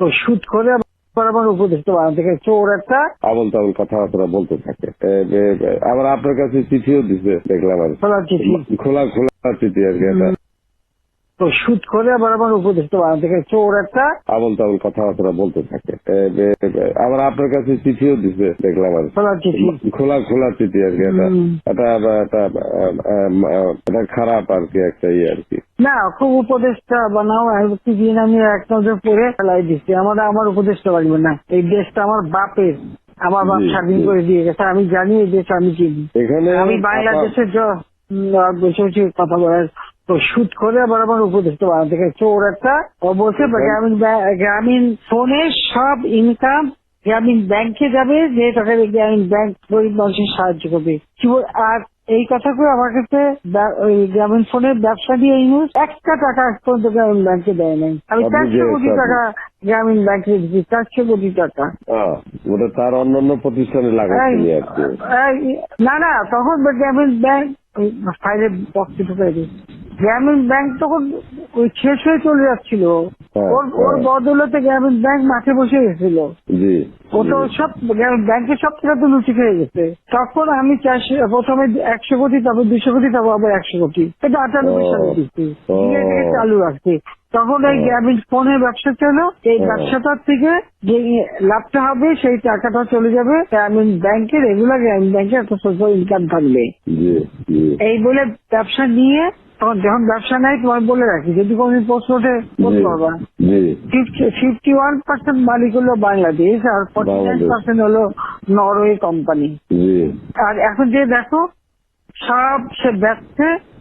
তো শুট করে আমার উপদেষ্টা বানাতে গেছে। চোর একটা আবল তাবল কথাবার্তা বলতে থাকে। আবার আপনার কাছে চিঠিও দিছে দেখলাম আর খোলা চিঠি। খোলা খোলা চিঠি আর কি তো শুট করে আবার আমার উপদেষ্টা বানাতে গেছে। চোর একটা আবল তাবল কথাবার্তা বলতে থাকে। আবার আপনার কাছে চিঠিও দিছে দেখলাম আর। খোলা চিঠি। খোলা খোলা চিঠি আর কি এটা এটা খারাপ আর কি একটা ইয়ে আর কি। না খুব উপদেষ্টা বানাও কি দিন আমি এক নজর পরে ফেলাই দিচ্ছি আমার আমার উপদেষ্টা লাগবে না এই দেশটা আমার বাপের আমার বাপ স্বাধীন করে দিয়ে গেছে আমি জানি এই দেশ আমি চিনি। আমি বাংলাদেশের বসে বসে কথা বলার তো শুট করে আবার আমার উপদেষ্টা বানাতে গেছে। চোর একটা অবশ্যই গ্রামীণ গ্রামীণ ফোনে সব ইনকাম গ্রামীণ ব্যাংকে যাবে যে টাকা গ্রামীণ ব্যাংক গরিব মানুষের সাহায্য করবে। কি বল- আর এই কথাগুলো আমার কাছে ওই গ্রামীণ ফোনের ব্যবসা দিয়ে এই ইউজ একটা টাকা পর্যন্ত গ্রামীণ ব্যাংকে দেয় নাই। আমি চারশো কোটি টাকা গ্রামীণ ব্যাংকে দিচ্ছি চারশো কোটি টাকা। ওটা তার অন্যান্য প্রতিষ্ঠানে লাগাচ্ছি না না তখন গ্রামীণ ব্যাংক ফাইলে বক্সে দিই গ্রামীণ ব্যাংক তখন ওই শেষ হয়ে চলে যাচ্ছিল। ওর ওর বদৌলতে বদলতে গ্রামীণ ব্যাংক মাঠে বসে গেছিল। জি ও তো সব ব্যাংকের সব টাকা তো লুচি খেয়ে গেছে। তখন আমি চাষে প্রথমে একশো কোটি তারপর দুশো কোটি তারপর আবার একশো কোটি। এটা আটানব্বই। সালে দিচ্ছি। চালু রাখছি তখন এই। গ্রামীণ ফোনের ব্যবসা ছিল এই ব্যবসাটার থেকে যে লাভটা হবে সেই টাকাটা চলে যাবে গ্রামীণ ব্যাংকে রেগুলার গ্রামীণ ব্যাংকে একটা সোশ্যাল ইনকাম থাকবে। এই বলে ব্যবসা নিয়ে তখন যখন ব্যবসা নাই তোমার বলে রাখি যদি কোনদিন প্রশ্ন ওঠে বলতে পারবা ফিফটি ওয়ান পার্সেন্ট মালিক হলো বাংলাদেশ আর ফর্টি নাইন পার্সেন্ট হলো নরওয়ে কোম্পানি আর এখন যে দেখো সব সে ব্যস্ত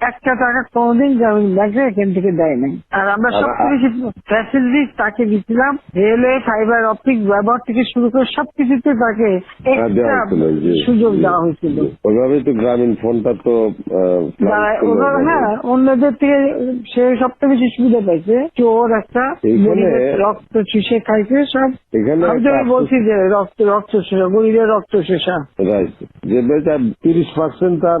একটা টাকা কোনোদিন ব্যাংকে এখান থেকে দেয় নাই আর আমরা সবচেয়ে বেশি ফ্যাসিলিটিস তাকে দিচ্ছিলাম রেলওয়ে ফাইবার অপটিক ব্যবহার থেকে শুরু করে সবকিছুতে তাকে হ্যাঁ, সুযোগ দেওয়া হয়েছিল। জি। ওইভাবেই তো গ্রামীণ ফোনটা তো ওইভাবে। হ্যাঁ অন্যদের থেকে সে সবচেয়ে বেশি সুবিধা পাইছে চোর একটা রক্ত চুষে খাইছে সব এখানে আমি তো বলছি যে রক্ত রক্ত চুষা গরিবের রক্ত রাইট যে তিরিশ পার্সেন্ট তার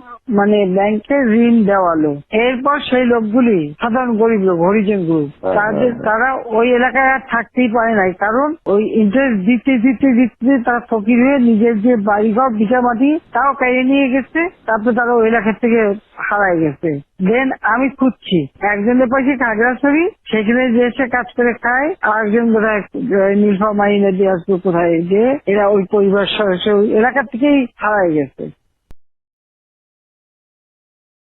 মানে ব্যাংকে ঋণ দেওয়ালো এরপর সেই লোকগুলি সাধারণ গরিব লোক হরিজন গ্রুপ হ্যাঁ, তাদের হ্যাঁ। তারা ওই এলাকায় আর থাকতেই পারে নাই। কারণ ওই ইন্টারেস্ট দিতে দিতে দিতে তারা ফকির হয়ে নিজের যে বাড়িঘর বিঘা মাটি তাও কেড়ে নিয়ে গেছে। তারপরে তারা ওই এলাকা থেকে হারাই গেছে। দেন আমি খুঁজছি। একজনের পাশে খাগড়াছড়ি সেখানে যে এসে কাজ করে খায় আর একজন বোধহয় নীলফা মাইনে দিয়ে আসবে কোথায় যে এরা ওই পরিবার সদস্য এলাকা থেকেই হারাই গেছে।